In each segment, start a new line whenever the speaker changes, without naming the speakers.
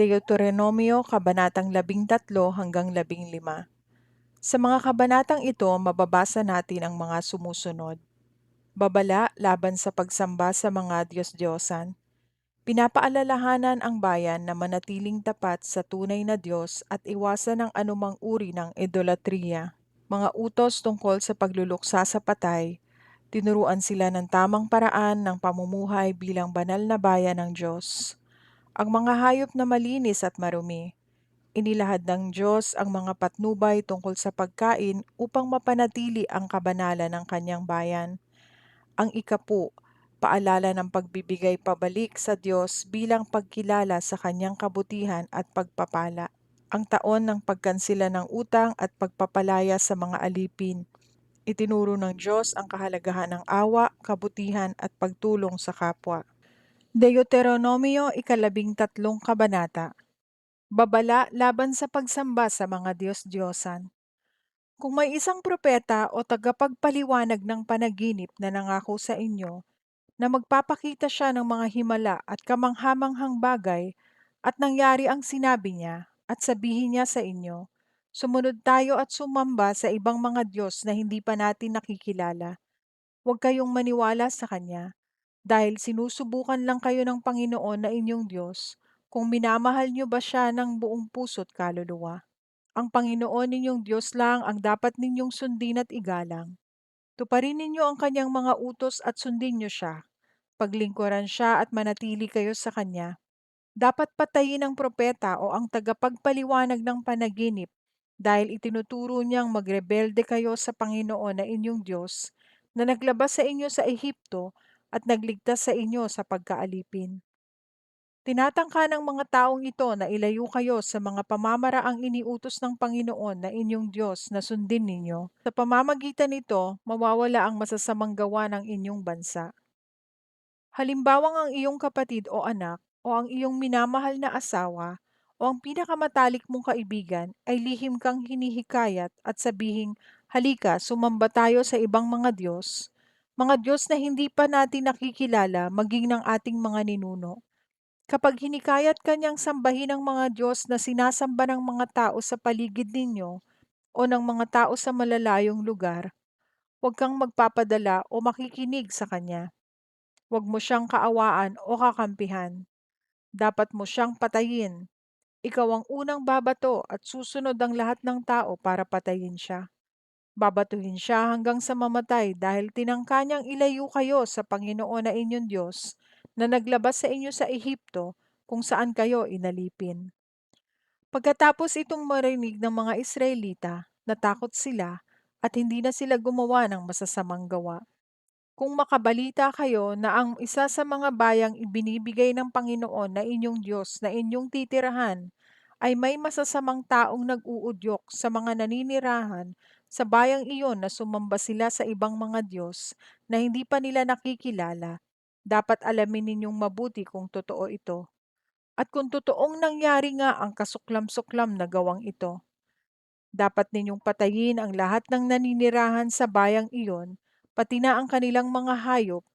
Deuteronomio Kabanatang 13 hanggang 15 Sa mga kabanatang ito, mababasa natin ang mga sumusunod. Babala laban sa pagsamba sa mga Diyos-Diyosan. Pinapaalalahanan ang bayan na manatiling tapat sa tunay na Diyos at iwasan ang anumang uri ng idolatriya. Mga utos tungkol sa pagluluksa sa patay, tinuruan sila ng tamang paraan ng pamumuhay bilang banal na bayan ng Diyos. Ang mga hayop na malinis at marumi. Inilahad ng Diyos ang mga patnubay tungkol sa pagkain upang mapanatili ang kabanalan ng kanyang bayan. Ang ikapu, paalala ng pagbibigay pabalik sa Diyos bilang pagkilala sa kanyang kabutihan at pagpapala. Ang taon ng pagkansila ng utang at pagpapalaya sa mga alipin. Itinuro ng Diyos ang kahalagahan ng awa, kabutihan at pagtulong sa kapwa. Deuteronomio ikalabing tatlong kabanata. Babala laban sa pagsamba sa mga Diyos-Diyosan. Kung may isang propeta o tagapagpaliwanag ng panaginip na nangako sa inyo na magpapakita siya ng mga himala at kamanghamanghang bagay at nangyari ang sinabi niya at sabihin niya sa inyo, sumunod tayo at sumamba sa ibang mga Diyos na hindi pa natin nakikilala. Huwag kayong maniwala sa Kanya dahil sinusubukan lang kayo ng Panginoon na inyong Diyos kung minamahal niyo ba siya ng buong puso't kaluluwa. Ang Panginoon ninyong Diyos lang ang dapat ninyong sundin at igalang. Tuparin ninyo ang kanyang mga utos at sundin niyo siya. Paglingkuran siya at manatili kayo sa kanya. Dapat patayin ang propeta o ang tagapagpaliwanag ng panaginip dahil itinuturo niyang magrebelde kayo sa Panginoon na inyong Diyos na naglabas sa inyo sa Ehipto at nagligtas sa inyo sa pagkaalipin. Tinatangka ng mga taong ito na ilayo kayo sa mga pamamaraang iniutos ng Panginoon na inyong Diyos na sundin ninyo. Sa pamamagitan nito, mawawala ang masasamang gawa ng inyong bansa. Halimbawang ang iyong kapatid o anak o ang iyong minamahal na asawa o ang pinakamatalik mong kaibigan ay lihim kang hinihikayat at sabihing, halika, sumamba tayo sa ibang mga Diyos, mga Diyos na hindi pa natin nakikilala maging ng ating mga ninuno. Kapag hinikayat kanyang sambahin ang mga Diyos na sinasamba ng mga tao sa paligid ninyo o ng mga tao sa malalayong lugar, huwag kang magpapadala o makikinig sa kanya. Huwag mo siyang kaawaan o kakampihan. Dapat mo siyang patayin. Ikaw ang unang babato at susunod ang lahat ng tao para patayin siya. Babatuhin siya hanggang sa mamatay dahil tinangka niyang ilayo kayo sa Panginoon na inyong Diyos na naglabas sa inyo sa Ehipto kung saan kayo inalipin. Pagkatapos itong marinig ng mga Israelita, natakot sila at hindi na sila gumawa ng masasamang gawa. Kung makabalita kayo na ang isa sa mga bayang ibinibigay ng Panginoon na inyong Diyos na inyong titirahan ay may masasamang taong nag-uudyok sa mga naninirahan sa bayang iyon na sumamba sila sa ibang mga Diyos na hindi pa nila nakikilala, dapat alamin ninyong mabuti kung totoo ito. At kung totoong nangyari nga ang kasuklam-suklam na gawang ito, dapat ninyong patayin ang lahat ng naninirahan sa bayang iyon, pati na ang kanilang mga hayop,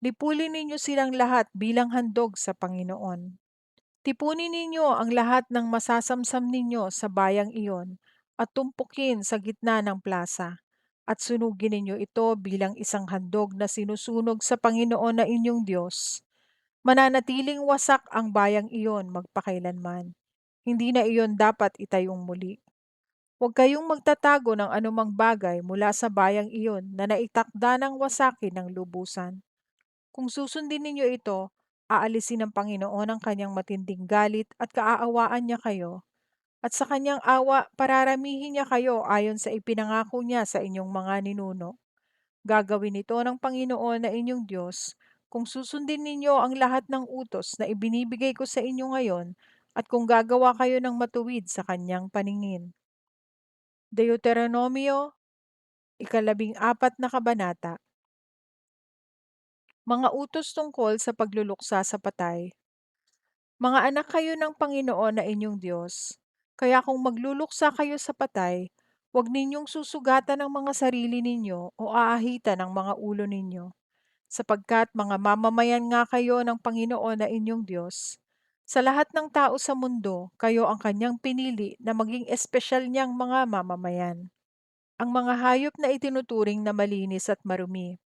lipulin ninyo silang lahat bilang handog sa Panginoon. Tipunin ninyo ang lahat ng masasamsam ninyo sa bayang iyon at tumpukin sa gitna ng plaza at sunugin ninyo ito bilang isang handog na sinusunog sa Panginoon na inyong Diyos. Mananatiling wasak ang bayang iyon magpakailanman. Hindi na iyon dapat itayong muli. Huwag kayong magtatago ng anumang bagay mula sa bayang iyon na naitakda ng wasakin ng lubusan. Kung susundin ninyo ito, aalisin ng Panginoon ang kanyang matinding galit at kaaawaan niya kayo. At sa kanyang awa, pararamihin niya kayo ayon sa ipinangako niya sa inyong mga ninuno. Gagawin ito ng Panginoon na inyong Diyos kung susundin ninyo ang lahat ng utos na ibinibigay ko sa inyo ngayon at kung gagawa kayo ng matuwid sa kanyang paningin. Deuteronomio, ikalabing apat na kabanata. Mga utos tungkol sa pagluluksa sa patay. Mga anak kayo ng Panginoon na inyong Diyos, kaya kung magluluksa kayo sa patay, huwag ninyong susugatan ang mga sarili ninyo o aahitan ang mga ulo ninyo, sapagkat mga mamamayan nga kayo ng Panginoon na inyong Diyos. Sa lahat ng tao sa mundo, kayo ang kanyang pinili na maging espesyal niyang mga mamamayan. Ang mga hayop na itinuturing na malinis at marumi.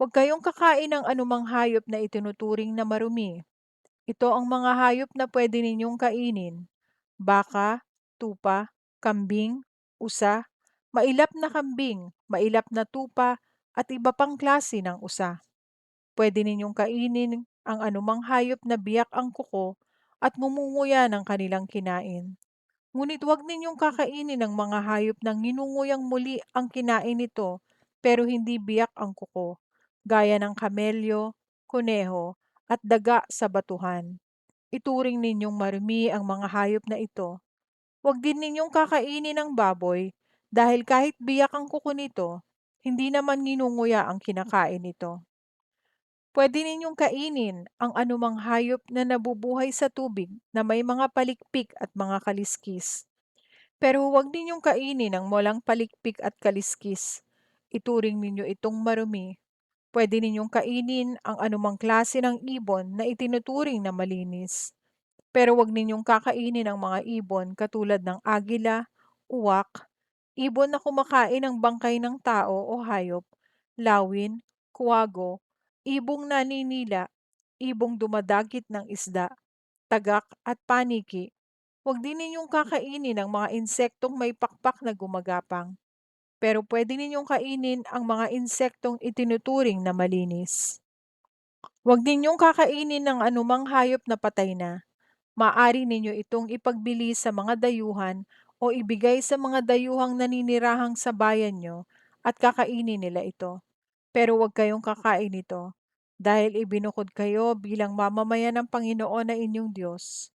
Huwag kayong kakain ng anumang hayop na itinuturing na marumi. Ito ang mga hayop na pwede ninyong kainin. Baka, tupa, kambing, usa, mailap na kambing, mailap na tupa, at iba pang klase ng usa. Pwede ninyong kainin ang anumang hayop na biyak ang kuko at ngumunguya ng kanilang kinain. Ngunit huwag ninyong kakainin ng mga hayop na nginunguyang muli ang kinain nito pero hindi biyak ang kuko, gaya ng kamelyo, kuneho, at daga sa batuhan. Ituring ninyong marumi ang mga hayop na ito. Huwag din ninyong kakainin ng baboy dahil kahit biyak ang kuko nito, hindi naman nginunguya ang kinakain nito. Pwede ninyong kainin ang anumang hayop na nabubuhay sa tubig na may mga palikpik at mga kaliskis. Pero huwag ninyong kainin ang walang palikpik at kaliskis. Ituring ninyo itong marumi. Pwede ninyong kainin ang anumang klase ng ibon na itinuturing na malinis. Pero huwag ninyong kakainin ang mga ibon katulad ng agila, uwak, ibon na kumakain ng bangkay ng tao o hayop, lawin, kuwago, ibong naninila, ibong dumadagit ng isda, tagak at paniki. Huwag din ninyong kakainin ang mga insektong may pakpak na gumagapang. Pero pwede ninyong kainin ang mga insektong itinuturing na malinis. Huwag ninyong kakainin ng anumang hayop na patay na. Maaari ninyo itong ipagbili sa mga dayuhan o ibigay sa mga dayuhang naninirahang sa bayan nyo at kakainin nila ito. Pero huwag kayong kakain ito dahil ibinukod kayo bilang mamamayan ng Panginoon na inyong Diyos.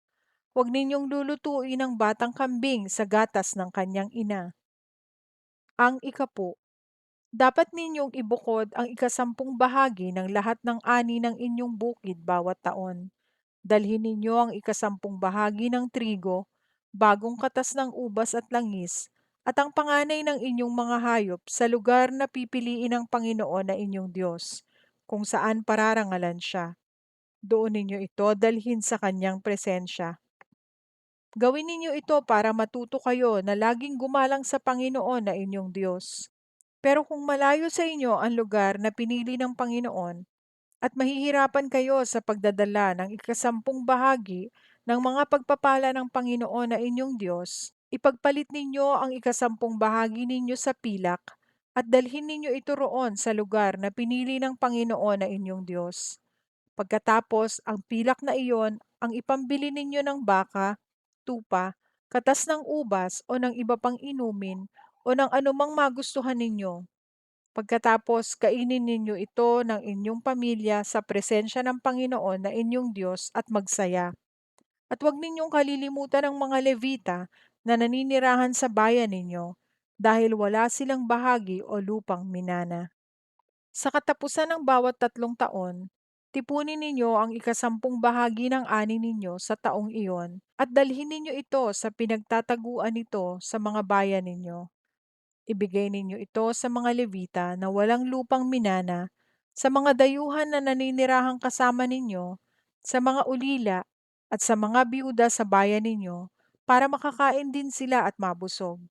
Huwag ninyong lulutuin ang batang kambing sa gatas ng kanyang ina. Ang ikapu, dapat ninyong ibukod ang ikasampung bahagi ng lahat ng ani ng inyong bukid bawat taon. Dalhin ninyo ang ikasampung bahagi ng trigo, bagong katas ng ubas at langis, at ang panganay ng inyong mga hayop sa lugar na pipiliin ng Panginoon na inyong Diyos, kung saan pararangalan siya. Doon ninyo ito dalhin sa kanyang presensya. Gawin ninyo ito para matuto kayo na laging gumalang sa Panginoon na inyong Diyos. Pero kung malayo sa inyo ang lugar na pinili ng Panginoon, at mahihirapan kayo sa pagdadala ng ikasampung bahagi ng mga pagpapala ng Panginoon na inyong Diyos, ipagpalit ninyo ang ikasampung bahagi ninyo sa pilak at dalhin ninyo ito roon sa lugar na pinili ng Panginoon na inyong Diyos. Pagkatapos, ang pilak na iyon ang ipambili ninyo ng baka, tupa, katas ng ubas o ng iba pang inumin o ng anumang magustuhan ninyo Pagkatapos kainin ninyo ito ng inyong pamilya sa presensya ng Panginoon na inyong Diyos at magsaya. At huwag ninyong kalilimutan ang mga Levita na naninirahan sa bayan ninyo dahil wala silang bahagi o lupang minana. Sa katapusan ng bawat tatlong taon, tipunin ninyo ang ikasampung bahagi ng ani ninyo sa taong iyon at dalhin ninyo ito sa pinagtataguan nito sa mga bayan ninyo Ibigay ninyo ito sa mga Levita na walang lupang minana, sa mga dayuhan na naninirahang kasama ninyo, sa mga ulila, at sa mga biuda sa bayan ninyo, para makakain din sila at mabusog.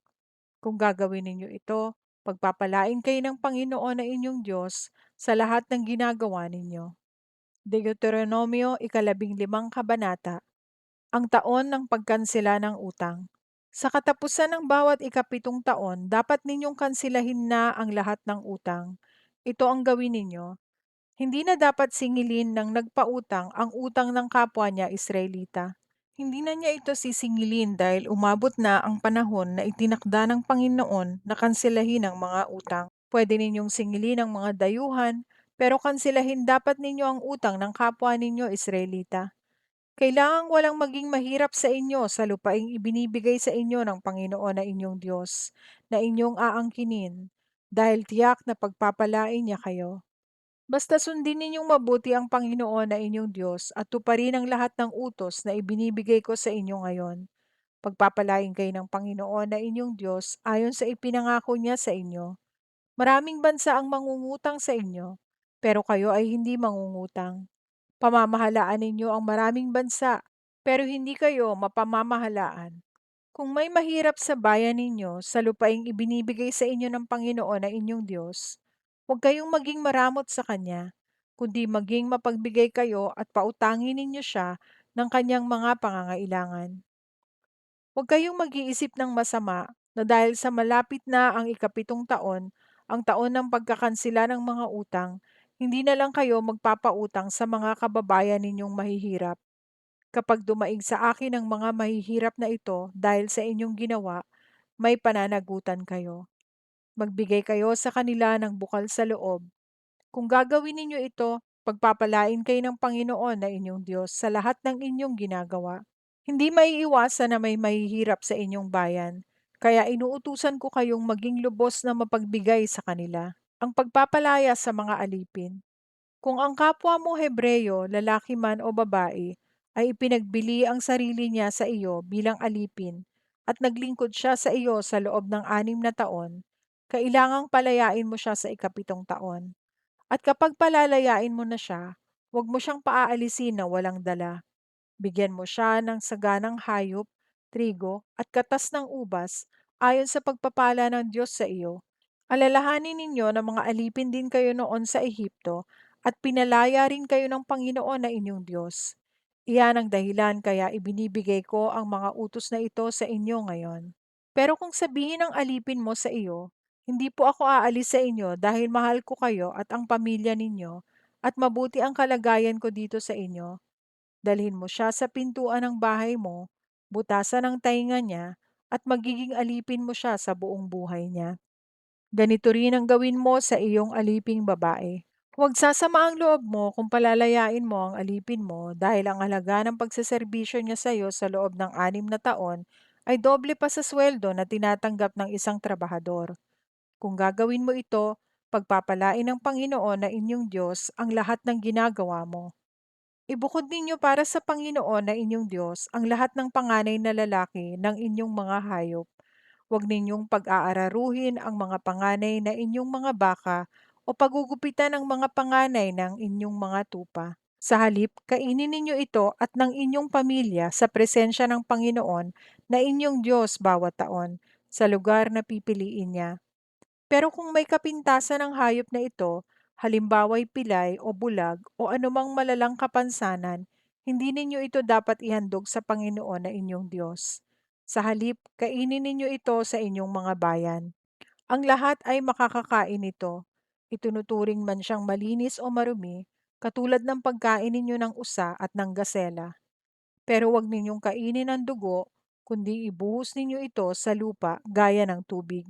Kung gagawin ninyo ito, pagpapalain kayo ng Panginoon na inyong Diyos sa lahat ng ginagawa ninyo. Deuteronomio ikalabing limang kabanata, ang taon ng pagkansela ng utang. Sa katapusan ng bawat ikapitong taon, dapat ninyong kansilahin na ang lahat ng utang. Ito ang gawin ninyo. Hindi na dapat singilin ng nagpautang ang utang ng kapwa niya Israelita. Hindi na niya ito sisingilin dahil umabot na ang panahon na itinakda ng Panginoon na kansilahin ang mga utang. Pwede ninyong singilin ang mga dayuhan, pero kansilahin dapat ninyo ang utang ng kapwa ninyo Israelita. Kailangang walang maging mahirap sa inyo sa lupaing ibinibigay sa inyo ng Panginoon na inyong Diyos, na inyong aangkinin, dahil tiyak na pagpapalain niya kayo. Basta sundin ninyong mabuti ang Panginoon na inyong Diyos at tuparin ang lahat ng utos na ibinibigay ko sa inyo ngayon. Pagpapalain kayo ng Panginoon na inyong Diyos ayon sa ipinangako niya sa inyo. Maraming bansa ang mangungutang sa inyo, pero kayo ay hindi mangungutang. Pamamahalaan ninyo ang maraming bansa pero hindi kayo mapamamahalaan. Kung may mahirap sa bayan ninyo sa lupaing ibinibigay sa inyo ng Panginoon na inyong Diyos, huwag kayong maging maramot sa Kanya, kundi maging mapagbigay kayo at pautangin ninyo siya ng kanyang mga pangangailangan. Huwag kayong mag-iisip ng masama na dahil sa malapit na ang ikapitong taon, ang taon ng pagkakansila ng mga utang, hindi na lang kayo magpapautang sa mga kababayan ninyong mahihirap. Kapag dumaig sa akin ang mga mahihirap na ito dahil sa inyong ginawa, may pananagutan kayo. Magbigay kayo sa kanila ng bukal sa loob. Kung gagawin ninyo ito, pagpapalain kayo ng Panginoon na inyong Diyos sa lahat ng inyong ginagawa. Hindi maiiwasan na may mahihirap sa inyong bayan, kaya inuutusan ko kayong maging lubos na mapagbigay sa kanila. Ang pagpapalaya sa mga alipin. Kung ang kapwa mo Hebreyo, lalaki man o babae, ay ipinagbili ang sarili niya sa iyo bilang alipin at naglingkod siya sa iyo sa loob ng anim na taon, kailangang palayain mo siya sa ikapitong taon. At kapag palalayain mo na siya, huwag mo siyang paaalisin na walang dala. Bigyan mo siya ng saganang hayop, trigo at katas ng ubas ayon sa pagpapala ng Diyos sa iyo. Alalahanin ninyo na mga alipin din kayo noon sa Ehipto at pinalaya rin kayo ng Panginoon na inyong Diyos. Iyan ang dahilan kaya ibinibigay ko ang mga utos na ito sa inyo ngayon. Pero kung sabihin ng alipin mo sa iyo, hindi po ako aalis sa inyo dahil mahal ko kayo at ang pamilya ninyo at mabuti ang kalagayan ko dito sa inyo, Dalhin mo siya sa pintuan ng bahay mo, butasan ang tainga niya, at magiging alipin mo siya sa buong buhay niya. Ganito rin ang gawin mo sa iyong aliping babae. Huwag sasama ang loob mo kung palalayain mo ang alipin mo dahil ang halaga ng pagsaserbisyo niya sa iyo sa loob ng anim na taon ay doble pa sa sweldo na tinatanggap ng isang trabahador. Kung gagawin mo ito, pagpapalain ng Panginoon na inyong Diyos ang lahat ng ginagawa mo. Ibukod ninyo para sa Panginoon na inyong Diyos ang lahat ng panganay na lalaki ng inyong mga hayop. Huwag ninyong pag-aararuhin ang mga panganay na inyong mga baka o pagugupitan ang mga panganay ng inyong mga tupa. Sa halip, kainin ninyo ito at ng inyong pamilya sa presensya ng Panginoon na inyong Diyos bawat taon, sa lugar na pipiliin niya. Pero kung may kapintasan ng hayop na ito, halimbawa'y pilay o bulag o anumang malalang kapansanan, hindi ninyo ito dapat ihandog sa Panginoon na inyong Diyos. Sa halip, kainin ninyo ito sa inyong mga bayan. Ang lahat ay makakakain nito. Itunuturing man siyang malinis o marumi, katulad ng pagkain ninyo ng usa at ng gasela. Pero huwag ninyong kainin ang dugo, kundi ibuhos ninyo ito sa lupa gaya ng tubig.